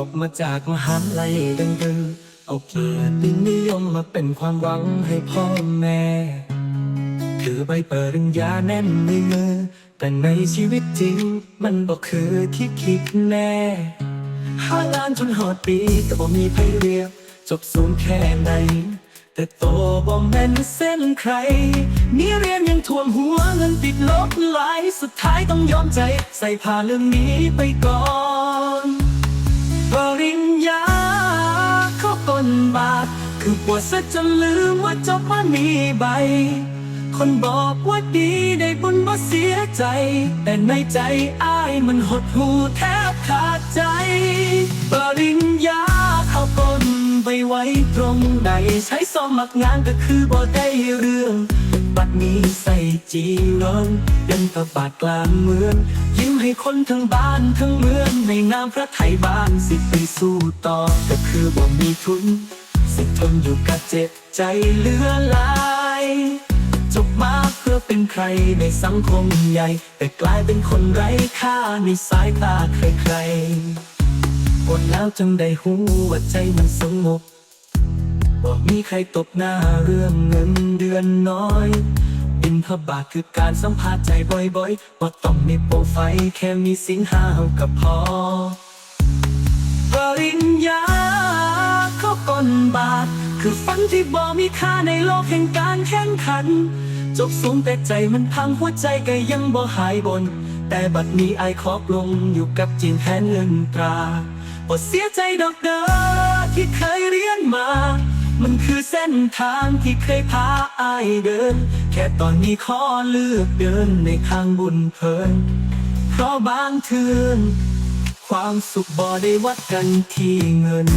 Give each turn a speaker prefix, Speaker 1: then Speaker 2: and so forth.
Speaker 1: จบมาจากมหาลัยดังๆเอาเกียรตินิยมมาเป็นความหวังให้พ่อแม่ถือใบเปิดปริญญาแน่นในมือ แต่ในชีวิตจริง มันบอกคือที่คิดแน่ห้าล้านจนหอดปีแต่บ่มีไผเรียบ จบสูงแค่ไหน แต่โตบ่แม่นเส้นใครมีเรียนยังท่วมหัวเงินติดลบหลาย สุดท้ายต้องยอมใจ ใส่ผ้าเรื่องนี้ไปก่อน ปวดซะจนลืมว่าจบมามีใบ คนบอกว่าดีได้บุญบ่เสียใจ แต่ในใจอ้ายมันหดหูแทบขาดใจ ปริญญาเข้าต้นไปไว้ตรงใดใช้สมัครงานก็คือบ่ได้เรื่อง บัดนี้ใส่จีรอนยังตะบาดกลางเมืองยิ้มให้คนทั้งบ้านทั้งเมืองในนามพระไทยบ้านสิไปสู้ต่อก็คือบ่มีทุน สิทนอยู่กับเจ็บใจเหลือหลายจบมาเพื่อเป็นใครในสังคมใหญ่ แต่กลายเป็นคนไร้ค่าในสายตาใครๆอดแล้วจังได้หูว่าใจมันสงบว่ามีใครตบหน้าเรื่องเงินเดือนน้อยบินพบาทคือการสัมภาษณ์ใจบ่อยๆว่าต้องมีโปรไฟล์แค่มีสินห้ากับพอ คือฝันที่บ่มีค่าในโลกแห่งการแข่งขัน จบสูงแต่ใจมันพังหัวใจก็ยังบ่หายบน แต่บัดนี้ไอายขอปลงอยู่กับจีนแทนเงินตราบ่เสียใจดอกเด้อที่เคยเรียนมา มันคือเส้นทางที่เคยพาไอายเดิน แค่ตอนนี้ขอเลือกเดินในทางบุญเพลิน เพราะบางเทือนความสุขบ่ได้วัดกันที่เงิน